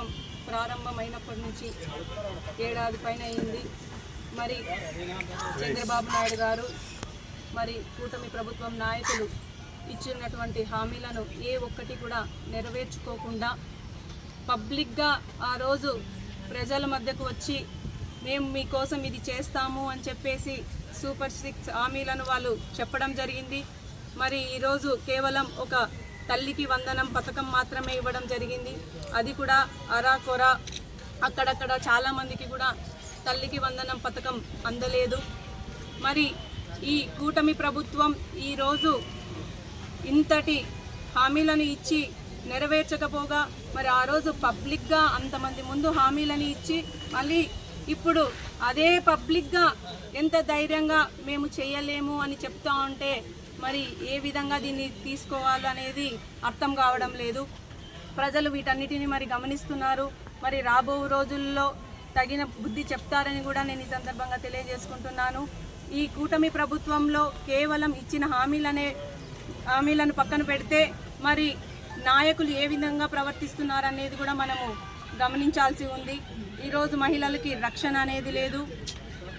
ప్రభుత్వం ప్రారంభమైనప్పటి నుంచి ఏడాది పైన అయింది. మరి చంద్రబాబు నాయుడు గారు మరి కూటమి ప్రభుత్వం నాయకులు ఇచ్చినటువంటి హామీలను ఏ ఒక్కటి కూడా నెరవేర్చుకోకుండా పబ్లిక్గా ఆ రోజు ప్రజల మధ్యకు వచ్చి మేము మీకోసం ఇది చేస్తాము అని చెప్పేసి సూపర్ సిక్స్ హామీలను వాళ్ళు చెప్పడం జరిగింది. మరి ఈరోజు కేవలం ఒక తల్లికి వందనం పథకం మాత్రమే ఇవ్వడం జరిగింది. అది కూడా అరాకొర అక్కడక్కడ చాలామందికి కూడా తల్లికి వందనం పథకం అందలేదు. మరి ఈ కూటమి ప్రభుత్వం ఈరోజు ఇంతటి హామీలను ఇచ్చి నెరవేర్చకపోగా మరి ఆ రోజు పబ్లిక్గా అంతమంది ముందు హామీలను ఇచ్చి మళ్ళీ ఇప్పుడు అదే పబ్లిక్గా ఎంత ధైర్యంగా మేము చేయలేము అని చెప్తా ఉంటే మరి ఏ విధంగా దీన్ని తీసుకోవాలనేది అర్థం కావడం లేదు. ప్రజలు వీటన్నిటిని మరి గమనిస్తున్నారు. మరి రాబో రోజుల్లో తగిన బుద్ధి చెప్తారని కూడా నేను ఈ సందర్భంగా తెలియజేసుకుంటున్నాను. ఈ కూటమి ప్రభుత్వంలో కేవలం ఇచ్చిన హామీలనే హామీలను పక్కన పెడితే మరి నాయకులు ఏ విధంగా ప్రవర్తిస్తున్నారు అనేది కూడా మనము గమనించాల్సి ఉంది. ఈరోజు మహిళలకి రక్షణ అనేది లేదు.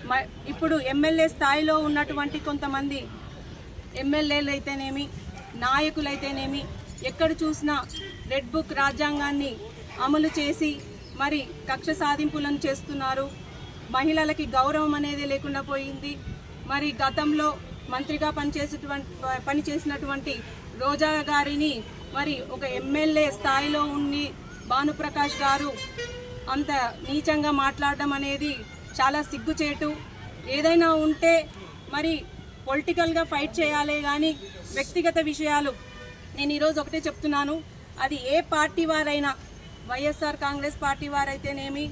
మ- ఇప్పుడు ఎమ్మెల్యే స్థాయిలో ఉన్నటువంటి కొంతమంది ఎమ్మెల్యేలు అయితేనేమి నాయకులైతేనేమి ఎక్కడ చూసినా రెడ్ బుక్ రాజ్యాంగాన్ని అమలు చేసి మరి కక్ష సాధింపులను చేస్తున్నారు. మహిళలకి గౌరవం అనేది లేకుండా పోయింది. మరి గతంలో మంత్రిగా పనిచేసేటువంటి పనిచేసినటువంటి రోజా గారిని మరి ఒక ఎమ్మెల్యే స్థాయిలో ఉండి భానుప్రకాష్ గారు అంత నీచంగా మాట్లాడడం అనేది చాలా సిగ్గుచేటు. ఏదైనా ఉంటే మరి పొలిటికల్గా ఫైట్ చేయాలి కానీ వ్యక్తిగత విషయాలు నేను ఈరోజు ఒకటే చెప్తున్నాను. అది ఏ పార్టీ వారైనా వైఎస్ఆర్ కాంగ్రెస్ పార్టీ వారైతేనేమి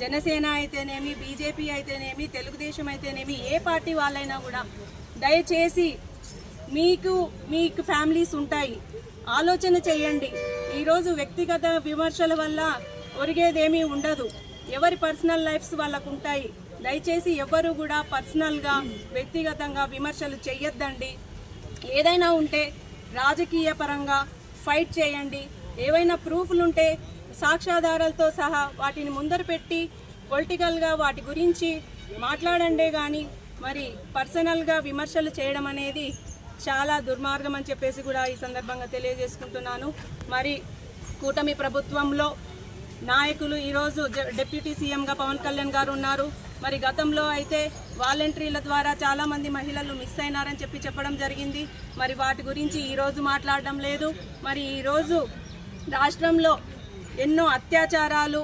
జనసేన అయితేనేమి బీజేపీ అయితేనేమి తెలుగుదేశం అయితేనేమి ఏ పార్టీ వాళ్ళైనా కూడా దయచేసి మీకు మీకు ఫ్యామిలీస్ ఉంటాయి. ఆలోచన చేయండి. ఈరోజు వ్యక్తిగత విమర్శల వల్ల ఒరిగేదేమీ ఉండదు. ఎవరి పర్సనల్ లైఫ్స్ వాళ్ళకు ఉంటాయి దయచేసి ఎవరు కూడా పర్సనల్గా వ్యక్తిగతంగా విమర్శలు చేయొద్దండి ఏదైనా ఉంటే రాజకీయ పరంగా ఫైట్ చేయండి. ఏవైనా ప్రూఫ్లు ఉంటే సాక్ష్యాధారాలతో సహా వాటిని ముందర పెట్టి పొలిటికల్గా వాటి గురించి మాట్లాడండే కానీ మరి పర్సనల్గా విమర్శలు చేయడం అనేది చాలా దుర్మార్గం అని చెప్పేసి కూడా ఈ సందర్భంగా తెలియజేసుకుంటున్నాను. మరి కూటమి ప్రభుత్వంలో నాయకులు ఈరోజు జ- డిప్యూటీ సీఎంగా పవన్ కళ్యాణ్ గారు ఉన్నారు. మరి గతంలో అయితే వాలంటీర్ల ద్వారా చాలామంది మహిళలు మిస్ అయినారని చెప్పి చెప్పడం జరిగింది. మరి వాటి గురించి ఈరోజు మాట్లాడడం లేదు. మరి ఈరోజు రాష్ట్రంలో ఎన్నో అత్యాచారాలు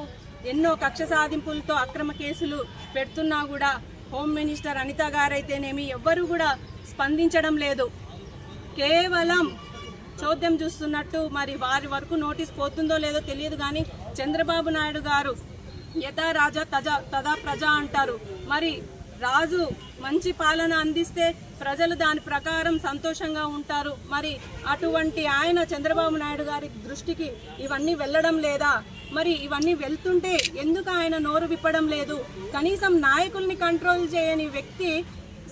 ఎన్నో కక్ష సాధింపులతో అక్రమ కేసులు పెడుతున్నా కూడా హోమ్ మినిస్టర్ అనిత గారైతేనేమి ఎవ్వరూ కూడా స్పందించడం లేదు. కేవలం చోద్యం చూస్తున్నట్టు మరి వారి వరకు నోటీస్ పోతుందో లేదో తెలియదు కానీ చంద్రబాబు నాయుడు గారు యథా రాజా తజా తదా ప్రజా అంటారు. మరి రాజు మంచి పాలన అందిస్తే ప్రజలు దాని ప్రకారం సంతోషంగా ఉంటారు. మరి అటువంటి ఆయన చంద్రబాబు నాయుడు గారి దృష్టికి ఇవన్నీ వెళ్ళడం లేదా? మరి ఇవన్నీ వెళ్తుంటే ఎందుకు ఆయన నోరు విప్పడం లేదు? కనీసం నాయకుల్ని కంట్రోల్ చేయని వ్యక్తి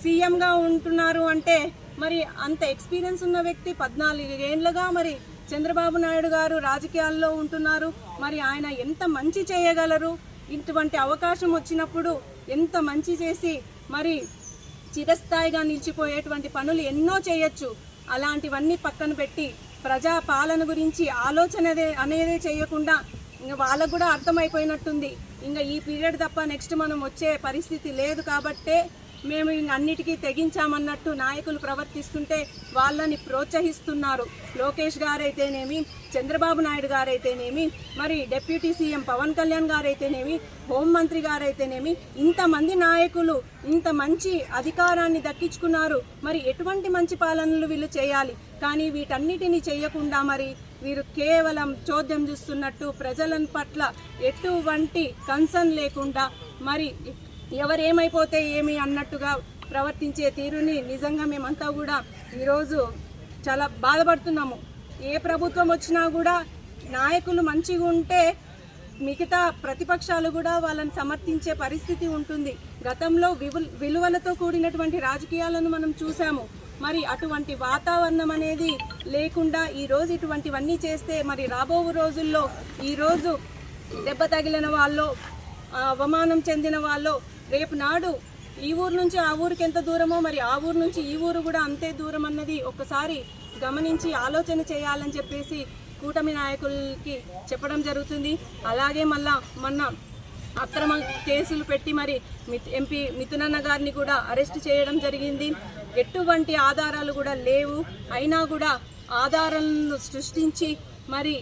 సీఎంగా ఉంటున్నారు అంటే మరి అంత ఎక్స్పీరియన్స్ ఉన్న వ్యక్తి పద్నాలుగు ఏండ్లుగా మరి చంద్రబాబు నాయుడు గారు రాజకీయాల్లో ఉంటున్నారు. మరి ఆయన ఎంత మంచి చేయగలరు? ఇటువంటి అవకాశం వచ్చినప్పుడు ఎంత మంచి చేసి మరి చిరస్థాయిగా నిలిచిపోయేటువంటి పనులు ఎన్నో చేయొచ్చు. అలాంటివన్నీ పక్కన పెట్టి ప్రజా పాలన గురించి ఆలోచన అనేదే అనేది చేయకుండా ఇంకా వాళ్ళకు కూడా అర్థమైపోయినట్టుంది. ఇంకా ఈ పీరియడ్ తప్ప నెక్స్ట్ మనం వచ్చే పరిస్థితి లేదు కాబట్టే మేము అన్నిటికీ తెగించామన్నట్టు నాయకులు ప్రవర్తిస్తుంటే వాళ్ళని ప్రోత్సహిస్తున్నారు. లోకేష్ గారైతేనేమి చంద్రబాబు నాయుడు గారైతేనేమి మరి డిప్యూటీ సీఎం పవన్ కళ్యాణ్ గారైతేనేమి హోంమంత్రి గారైతేనేమి ఇంతమంది నాయకులు ఇంత మంచి అధికారాన్ని దక్కించుకున్నారు. మరి ఎటువంటి మంచి పాలనలు వీళ్ళు చేయాలి? కానీ వీటన్నిటిని చేయకుండా మరి వీరు కేవలం చోద్యం చూస్తున్నట్టు ప్రజల పట్ల ఎటువంటి కన్సర్న్ లేకుండా మరి ఎవరేమైపోతే ఏమి అన్నట్టుగా ప్రవర్తించే తీరుని నిజంగా మేమంతా కూడా ఈరోజు చాలా బాధపడుతున్నాము. ఏ ప్రభుత్వం వచ్చినా కూడా నాయకులు మంచిగా ఉంటే మిగతా ప్రతిపక్షాలు కూడా వాళ్ళని సమర్థించే పరిస్థితి ఉంటుంది. గతంలో విలువలతో కూడినటువంటి రాజకీయాలను మనం చూసాము మరి అటువంటి వాతావరణం అనేది లేకుండా ఈరోజు ఇటువంటివన్నీ చేస్తే మరి రాబో రోజుల్లో ఈరోజు దెబ్బ తగిలిన వాళ్ళు అవమానం చెందిన వాళ్ళు రేపు నాడు ఈ ఊరు నుంచి ఆ ఊరికి ఎంత దూరమో మరి ఆ ఊరు నుంచి ఈ ఊరు కూడా అంతే దూరం అన్నది ఒకసారి గమనించి ఆలోచన చేయాలని చెప్పేసి కూటమి నాయకులకి చెప్పడం జరుగుతుంది. అలాగే మళ్ళా మొన్న అక్రమ కేసులు పెట్టి మరి మిత్ ఎంపీ మిథునన్న గారిని కూడా అరెస్ట్ చేయడం జరిగింది. ఎటువంటి ఆధారాలు కూడా లేవు. అయినా కూడా ఆధారాలను సృష్టించి మరి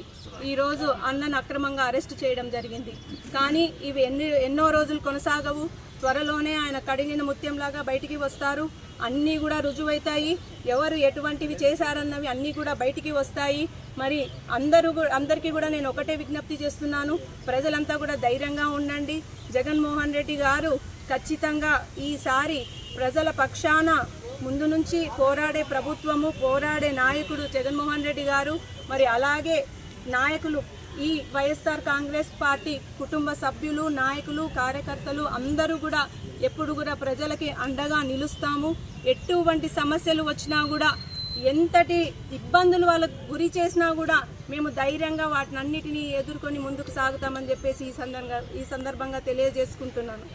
ఈరోజు అన్నను అక్రమంగా అరెస్ట్ చేయడం జరిగింది. కానీ ఇవి ఎన్ని ఎన్నో రోజులు కొనసాగవు. త్వరలోనే ఆయన కడిగిన ముత్యంలాగా బయటికి వస్తారు. అన్నీ కూడా రుజువైతాయి. ఎవరు ఎటువంటివి చేశారన్నవి అన్నీ కూడా బయటికి వస్తాయి. మరి అందరూ అందరికీ కూడా నేను ఒకటే విజ్ఞప్తి చేస్తున్నాను. ప్రజలంతా కూడా ధైర్యంగా ఉండండి. జగన్మోహన్ రెడ్డి గారు ఖచ్చితంగా ఈసారి ప్రజల పక్షాన ముందు నుంచి పోరాడే ప్రభుత్వము పోరాడే నాయకుడు జగన్మోహన్ రెడ్డి గారు. మరి అలాగే నాయకులు ఈ వైఎస్ఆర్ కాంగ్రెస్ పార్టీ కుటుంబ సభ్యులు నాయకులు కార్యకర్తలు అందరూ కూడా ఎప్పుడు కూడా ప్రజలకి అండగా నిలుస్తాము. ఎటువంటి సమస్యలు వచ్చినా కూడా ఎంతటి ఇబ్బందులు వాళ్ళకు గురి చేసినా కూడా మేము ధైర్యంగా వాటినన్నిటినీ ఎదుర్కొని ముందుకు సాగుతామని చెప్పేసి ఈ సందర్భంగా ఈ సందర్భంగా తెలియజేసుకుంటున్నాను.